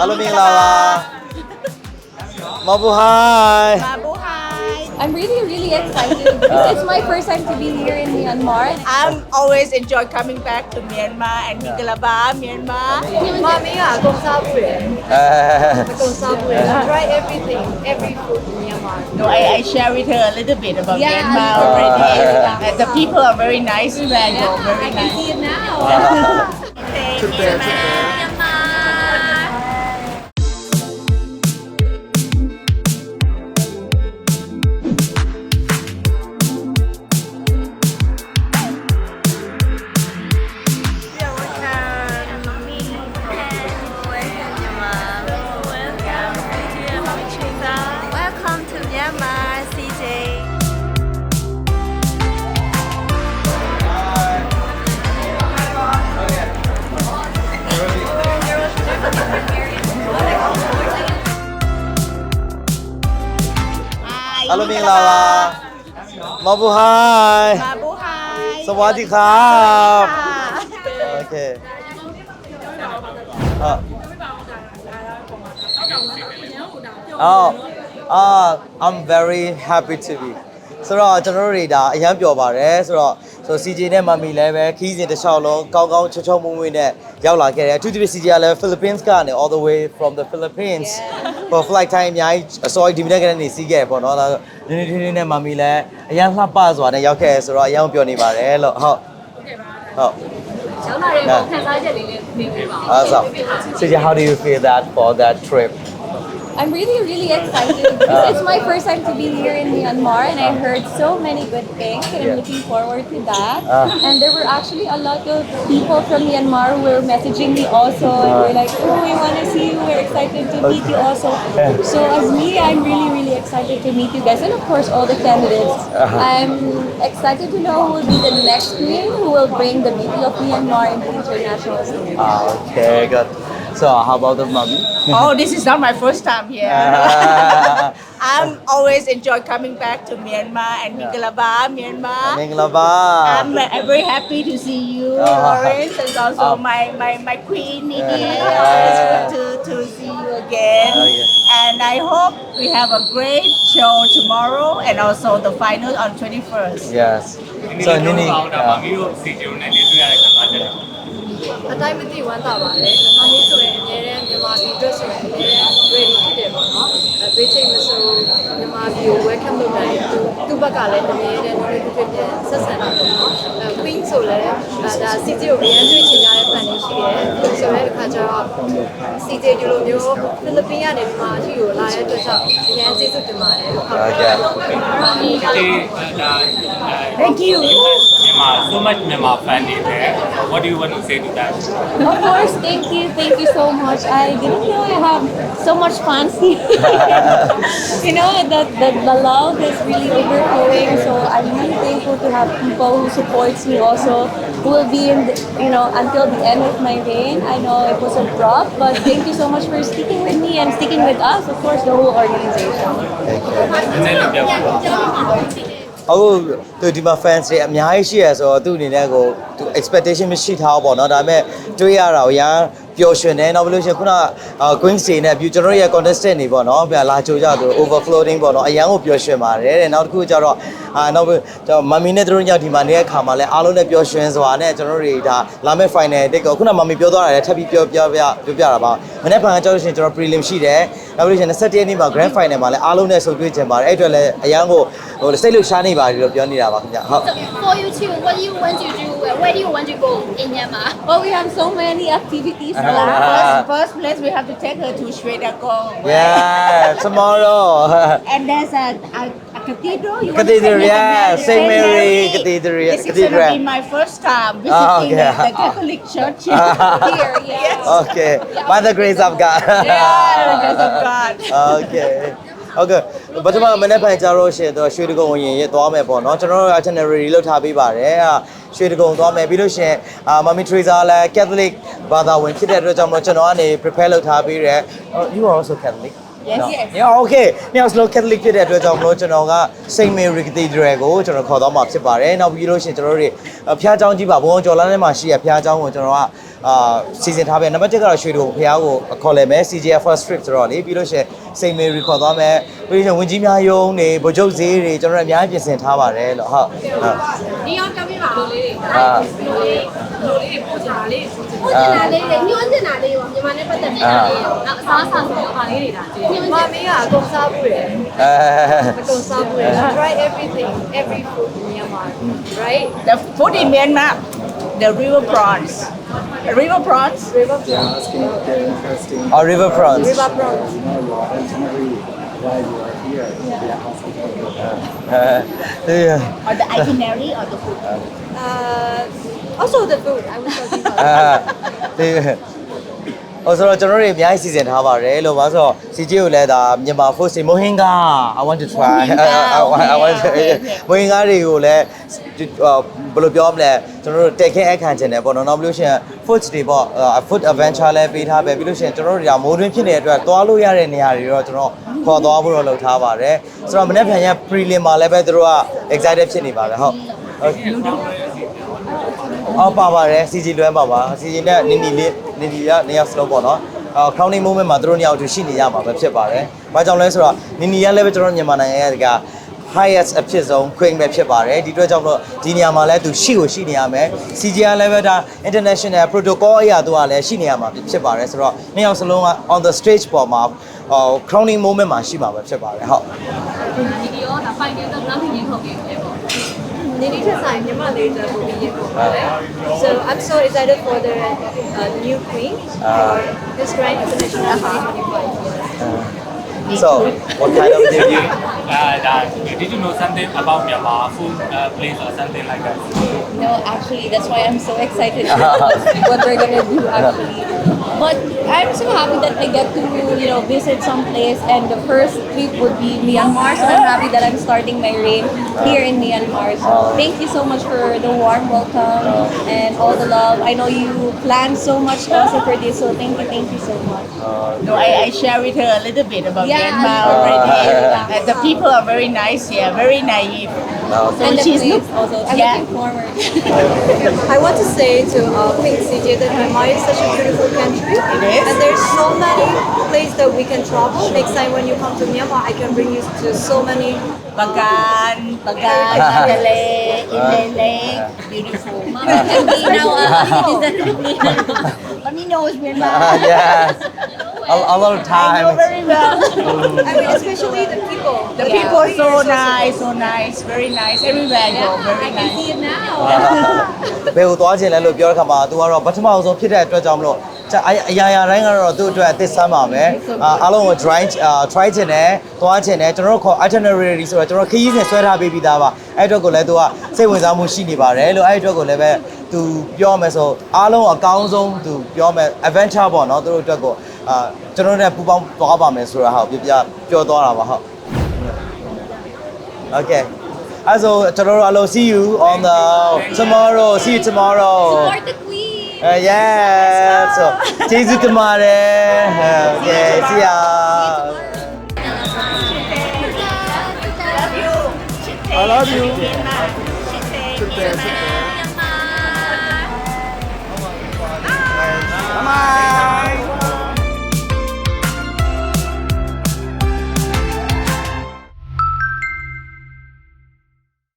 အားလုံးမင်္ဂလာပါမဘူဟိုင်း Babu, hi. I'm really, really excited. because it's my first time to be here in Myanmar. I'm always enjoy coming back to Myanmar and Mingalaba, Myanmar. မမင်းကအကုန်စားဘူးလေ အဲ အကုန်စားဘူးလေ try everything every food in Myanmar So I, I share with her a little bit about Yeah. Myanmar Oh. already. And the people are very nice there, though, very I can nice. see it now. Thank you, ma'am. အားလုံးမင်္ဂလာပါမဘူဟိုင်း Babu, hi. สวัสดีครับโอเคอ่ะအော်အာ I'm very happy to be ဆိုတော့ကျွန်တော်တို့တွေဒါအရန်ပျော်ပါတယ်ဆိုတော့ဆို CJ နဲ့မမီလည်းပဲခီးစဉ်တစ်လျှောက်လုံးကောင်းကောင်းချောချောမွေ့မွေ့နဲ့ရောက်လာခဲ့တယ်အထူးသဖြင့် CJ ကလည်း Philippines ကနေ all the way from the Philippines For flight time အများကြီးအစောကြီးဒီမနေ့ကနေစီးခဲ့ပေါ့နော်ဒါနင်းနေထင်းနဲ့မမီလည်းအရန်လှပစွာနဲ့ရောက်ခဲ့ဆိုတော့အရန်ပျော်နေပါတယ်လို့ဟုတ်ဟုတ်ကျောင်းလာတဲ့ပုံခံစားချက်လေးလေးနေပြပါဦး Awesome. CJ how do you feel that for that trip I'm really, really excited. because it's my first time to be here in Myanmar, and I heard so many good things, and I'm looking forward to that. Ah. And there were actually a lot of people from Myanmar who were messaging me also, and Ah. were like, "Oh, we want to see you. We're excited to meet you also." So as me, I'm really, really excited to meet you guys, and of course all the candidates. Uh-huh. I'm excited to know who will be the next queen who will bring the beauty of Myanmar into international stage. Ah, okay good so how about the mommy Oh, this is not my first time here. Ah. I'm always enjoy coming back to Myanmar and Yeah. Mingalaba, Myanmar. မင်္ဂလာပါ I'm, I'm very happy to see you, Ah. Lawrence, and also Ah. my, my, my queen, Nini. Yeah. It's good to, to see you again. Oh, yeah. And I hope we have a great show tomorrow and also the final on 21st. yes so nini ဒါမှမီးတို့စီဂျုံနဲ့နေတွေ့ရတဲ့ခါကျတော့ အတိုင်းမသိဝမ်းသာပါလေမမင်းဆိုရင်အများတန်း မြန်မာပြည်အတွက်ဆိုရင်အများတန်း ready ဖြစ်တယ်ပေါ့နော်အဲဘေးချိန်မဆိုမြန်မာပြည်ကို welcome လုပ်နိုင်သူသူ့ဘက်ကလည်းအများတန်း ready ဖြစ်ဖြစ်ဆက်ဆံတာပေါ့နော်အဲ queen ဆိုလည်းဒါဒါ CJ ကိုအရင်တွေ့ချင်ကြတဲ့ fan တွေရှိတယ်ဆိုတဲ့အခါကျတော့ CJ ဒီလိုမျိုးဖိလစ်ပင်းကနေမြန်မာအထိကိုလာတဲ့အတွက်ကြောင့်အရင်ကျေးဇူးတင်ပါတယ်ဟုတ် okay ဒီဒါ Thank you. မြန်မာ so much မြန်မာ fan တွေတယ် what do you want to say to that Of course, thank you, thank you so much. I didn't know I have so much fans here. you know, the, the, the love is really overflowing. So I'm really thankful to have people who supports me also, who will be in, the, you know, until the end of my reign. I know it was abrupt, but thank you so much for sticking with me and sticking with us, of course, the whole organization. thank you နည်းနည်းလေးပြောပြပါ အခုသူဒီမှာ fans တွေအများကြီးရှိရဆိုတော့သူ့အနေနဲ့ကိုသူ expectation မရှိထားဘူးပေါ့နော်ဒါပေမဲ့တွေးရတာကိုရမ်း ပျော်ရွှင်တယ်နောက်ပြီးလို့ရှိရင်ခုနအာ Queen Stay နဲ့ View ကျွန်တော်တို့ရဲ့ contestant တွေပေါ့နော်ပြန်လာကြိုကြသူ overflowing ပေါ့နော်အရန်ကိုပျော်ရွှင်ပါတယ်တဲ့နောက်တစ်ခုကျတော့အာနောက်ပြီးကျွန်တော်မမီနဲ့သူတို့ညောက်ဒီမှာနေတဲ့ခါမှာလဲအားလုံးနဲ့ပျော်ရွှင်စွာနဲ့ကျွန်တော်တို့တွေဒါလာမယ့် final တိတ်ကိုခုနမမီပြောသွားတာလည်းထပ်ပြီးပြောပြောပြပြောပြတာပါမနေ့ကကြောက်လို့ရှိရင်ကျွန်တော် prelim ရှိတယ် နောက်ပြီးလို့ရှိရင်27ရက်နေ့မှာ grand final မှာလဲအားလုံးနဲ့ဆုံတွေ့ကြပါတယ်အဲ့အတွက်လည်းအရန်ကိုဟိုစိတ်လှုပ်ရှားနေပါတယ်လို့ပြောနေတာပါခင်ဗျဟုတ် For you too, what do you want to do? Where do you want to go in Myanmar? Well, we have so many activities Ah. planned. First, first place we have to take her to Shwedakong. Yeah, tomorrow. And there's a, a, a cathedral. You want to Cathedral, take her to yeah, Mary- Saint Mary Cathedral, This is Cathedral. going to be my first time visiting Oh, okay. the, the Catholic Church. Here, yeah. Okay. By the grace of God. yeah, because of God. okay. Okay. ပထမမနေ့ပိုင်းကြတော့ရှင်တော့ရွှေတကုံဝင်ရသွားမယ်ပေါ့နော်ကျွန်တော်တို့ itinerary လောက်ထားပေးပါတယ်အာရွှေတကုံသွားမယ်ပြီးလို့ရှင်အာမမီထရီဇာလည်း Catholic ဘာသာဝင်ဖြစ်တဲ့အတွက်ကြောင့်မလို့ကျွန်တော်ကနေ prepare လုပ်ထားပေးတယ် Oh, you are also Catholic Yes, နော် yes. Yeah okay နှစ်ယောက်စလုံး Catholic ဖြစ်တဲ့အတွက်ကြောင့်မလို့ကျွန်တော်က Saint Mary Cathedral ကိုကျွန်တော်ခေါ်သွားမှာဖြစ်ပါတယ်နောက်ပြီးလို့ရှိရင်ကျွန်တော်တို့တွေအဖျားเจ้าကြီးပါဘုံကျော်လန်းထဲမှာရှိရဖျားเจ้าကိုကျွန်တော်ကအာစီစဉ်ထားပဲနံပါတ်1ကတော့ရွှေတို့ဖျားကိုခေါ်လဲမယ် CJF first trip ဆိုတော့လေပြီးလို့ရှိရင် Saint Mary ခေါ်သွားမယ်ပြီးလို့ရှိရင်ဝင်ကြီးများယုံနေဗိုလ်ချုပ်ဈေးတွေကျွန်တော်တို့အများကြီးပြင်ဆင်ထားပါတယ်လို့ဟုတ်ဟုတ် ဒီရောက်တက်ပြီးပါလို့လေးတွေ အာ လိုလေးတွေပို့ချတာလေးတွေ ဟုတ်တယ်လားလေးညှိုးတင်တာလေးရောမြန်မာနဲ့ပတ်သက်နေတာလေးရော နောက်အစားအစာဆိုတော့ပါလေးတွေဒါကြည့် မမေးကအကုန်စားဘူးတယ် အဲ အကုန်စားဘူးတယ် try everything every food in Myanmar right The food in Myanmar, the river prawns. River prawns. river prawns Our river prawns river prawns Yeah. Or the itinerary or the food. uh also the food I was talking about အဲဒီ ဟိုဆိုတော့ကျွန်တော်တို့တွေအများကြီးစီစဉ်ထားပါတယ်လို့ပါဆိုတော့ CJ ကိုလည်းဒါမြန်မာ food စီမိုဟင်ကာ I want to try I want I want to မိုဟင်ကာတွေကိုလည်းဘယ်လိုပြောမလဲကျွန်တော်တို့တက်ခဲအခန့်ချင်တယ်ပေါ့နော်နောက်ပြီးလို့ရှိရင် food တွေပေါ့ food adventure လည်းပေးထားပဲပြီးလို့ရှိရင်ကျွန်တော်တို့တွေကမိုးတွင်းဖြစ်နေတဲ့အတွက်သွားလို့ရတဲ့နေရာတွေတော့ကျွန်တော်ခေါ်သွားဖို့တော့လုပ်ထားပါတယ်ဆိုတော့မနေ့ပြန်ရ prelim မှာလည်းပဲသူတို့က excited ဖြစ်နေပါတယ်ဟုတ် အော်ပါပါတယ် CG လွဲပါပါ CG နဲ့နီနီလေးနီနီကနေရာစလုံးပေါ့နော်အော် crowning moment မှာသူတို့နှစ်ယောက်အတူရှိနေရမှာပဲဖြစ်ပါတယ်။ဘာကြောင့်လဲဆိုတော့နီနီကလည်းပဲကျွန်တော်မြန်မာနိုင်ငံရဲ့က highest အဖြစ်ဆုံး queen ပဲဖြစ်ပါတယ်ဒီအတွက်ကြောင့်မလို့ဒီနေရာမှာလည်းသူရှိကိုရှိနေရမယ် CG ကလည်းပဲဒါ international protocol အရာသူကလည်းရှိနေရမှာဖြစ်ပါတယ်ဆိုတော့နှစ်ယောက်စလုံးက on the stage ပေါ်မှာအော် crowning moment မှာရှိမှာပဲဖြစ်ပါတယ်ဟုတ်ဒီဒီရောဒါဖိုင်နယ်တော့နောက်ပြီးထုတ်ပြီးတယ် So I'm so excited for the uh, new queen, uh, this grand international uh-huh. So, what kind of did you? Uh, that, did you know something about Myanmar food uh, place or something like that? No, actually, that's why I'm so excited what we're gonna do actually. But I'm so happy that I get to, you know, visit some place and the first trip would be Myanmar. So I'm happy that I'm starting my reign here in Myanmar. So thank you so much for the warm welcome and all the love. I know you planned so much also for this, so thank you, thank you so much. No, I, I share with her a little bit about Yeah, Myanmar already. And the people are very nice here, very naive. Okay. and she's place also. I'm yeah. looking forward. I want to say to uh, Queen CJ that Myanmar is such a beautiful country. It is. And there's so many places that we can travel. Next time when you come to Myanmar, I can bring you to so many. Bagan, Bagan, Mandalay, Inlay, beautiful. Mama can be now a citizen of Myanmar. Mommy knows Myanmar. yes a, a lot of I know time very well. I mean, especially the people. The Yeah. people so nice, so nice, very nice. Everywhere I go, Yeah, I very can nice. see it now. ဘယ်ကိုသွားခြင်းလဲလို့ပြောတဲ့ခါမှာသူကတော့ပထမအဆုံးဖြစ်တဲ့အတွက်ကြောင့်မလို့ကြာအအရာရာတိုင်းကတော့သူ့အတွက်အသစ်ဆမ်းပါမယ်အာအားလုံးကို try အာ try ခြင်းနဲ့သွားခြင်းနဲ့ကျွန်တော်တို့ခေါ် itinerary ဆိုတော့ကျွန်တော်ခရီးစဉ်ဆွဲထားပေးပြီးသားပါအဲ့အတွက်ကိုလည်းသူကစိတ်ဝင်စားမှုရှိနေပါတယ်လို့အဲ့အတွက်ကိုလည်းပဲသူပြောမယ်ဆိုအားလုံးအကောင်းဆုံးသူပြောမယ် adventure ပေါ့နော်သူတို့အတွက်ကို အာကျွန်တော်တို့နဲ့ပူပေါင်းသွားပါမယ်ဆိုတာဟာပြပြပြောသွားတာပါဟုတ် Okay. Also, tomorrow, see you on the tomorrow. See you tomorrow. Support the queen. Uh, yeah. So, see you tomorrow. Okay, see ya. I love you. Myanmar.